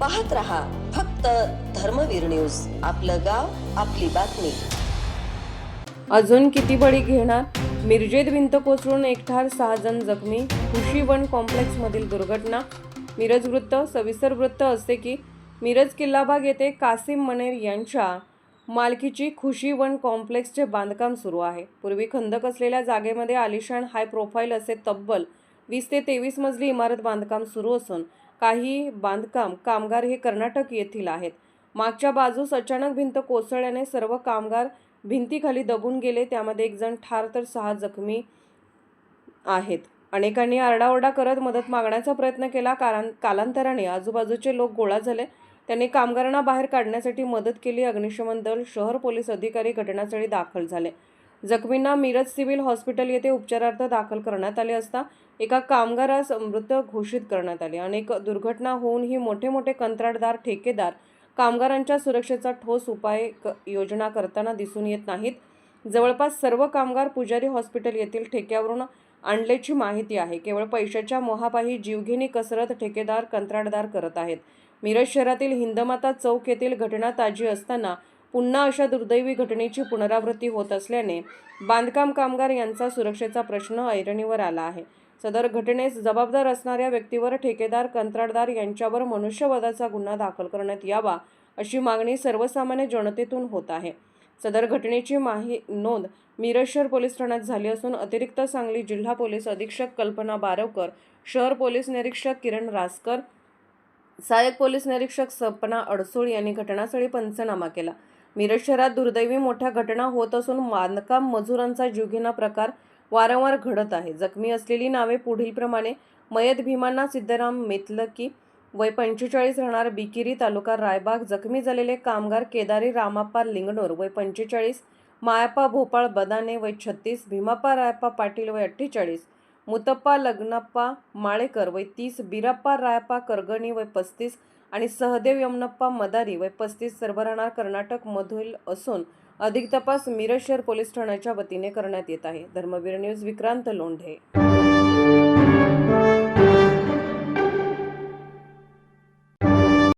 पाहत रहा फक्त धर्मवीर न्यूज. आपलं गाव आपली बातमी. अजून किती बळी घेणार? मिरजेत भिंत कोसळून एक ठार सहा जण जखमी. खुशी वन कॉम्प्लेक्समधील दुर्घटना. मिरज वृत्त सविस्तर वृत्त असते की मिरज किल्लाबाग येथे कासिम मनेर यांच्या मालकीची खुशी वन कॉम्प्लेक्सचे बांधकाम सुरू आहे. पूर्वी खंदक असलेल्या जागेमध्ये आलिशान हाय प्रोफाईल असे तब्बल वीस ते तेवीस मजली इमारत बांधकाम सुरू असून काही बांधकाम कामगार हे कर्नाटक येथील आहेत. मागच्या बाजूस अचानक भिंत कोसळल्याने सर्व कामगार भिंतीखाली दबून गेले. त्यामध्ये एक जण ठार तर सहा जखमी आहेत. अनेकांनी आरडाओरडा करत मदत मागण्याचा प्रयत्न केला. कारण कालांतराने आजूबाजूचे लोक गोळा झाले. त्यांनी कामगारांना बाहेर काढण्यासाठी मदत केली. अग्निशमन दल शहर पोलीस अधिकारी घटनास्थळी दाखल झाले. जखमींना मिरज सिव्हिल हॉस्पिटल येथे उपचारार्थ दाखल करण्यात आले असता एका कामगारास मृत घोषित करण्यात आले. अनेक दुर्घटना होऊनही मोठे मोठे कंत्राटदार ठेकेदार कामगारांच्या सुरक्षेचा ठोस उपाय क- योजना करताना दिसून येत नाहीत. जवळपास सर्व कामगार पुजारी हॉस्पिटल येथील ठेक्यावरून आणल्याची माहिती आहे. केवळ पैशाच्या मोहापायी जीवघेणी कसरत ठेकेदार कंत्राटदार करत आहेत. मिरज शहरातील हिंदमाता चौक येथील घटना ताजी असताना पुन्हा अशा दुर्दैवी घटनेची पुनरावृत्ती होत असल्याने बांधकाम कामगार यांचा सुरक्षेचा प्रश्न ऐरणीवर आला आहे. सदर घटनेस जबाबदार असणाऱ्या व्यक्तीवर ठेकेदार कंत्राटदार यांच्यावर मनुष्यवधाचा गुन्हा दाखल करण्यात यावा अशी मागणी सर्वसामान्य जनतेतून होत आहे. सदर घटनेची माही नोंद मिरज शहर पोलीस ठाण्यात झाली असून अतिरिक्त सांगली जिल्हा पोलीस अधीक्षक कल्पना बारवकर शहर पोलीस निरीक्षक किरण रासकर सहाय्यक पोलीस निरीक्षक सपना अडसूळ यांनी घटनास्थळी पंचनामा केला. मिरज शहरात दुर्दैवी मोठ्या घटना होत असून बांधकाम मजुरांचा जीवघेणा प्रकार वारंवार घडत आहे. जखमी असलेली नावे पुढीलप्रमाणे मयत भीमांना सिद्धराम मेतलकी वय पंचेचाळीस राहणार बिकिरी तालुका रायबाग जखमी झालेले कामगार केदारी रामाप्पा लिंगणोर वय पंचेचाळीस मायाप्पा भोपाळ बदाने वय छत्तीस भीमाप्पा रायप्पा पाटील वय अठ्ठेचाळीस मुतप्पा लग्नप्पा माळेकर वय तीस बिरप्पा रायप्पा करगणी वय पस्तीस आणि सहदेव यमनप्पा मदारी वय पस्तीस सर्व राहणार कर्नाटक मधील असून अधिक तपास मिरज शहर पोलीस ठाण्याच्या वतीने करण्यात येत आहे. धर्मवीर न्यूज विक्रांत लोंढे.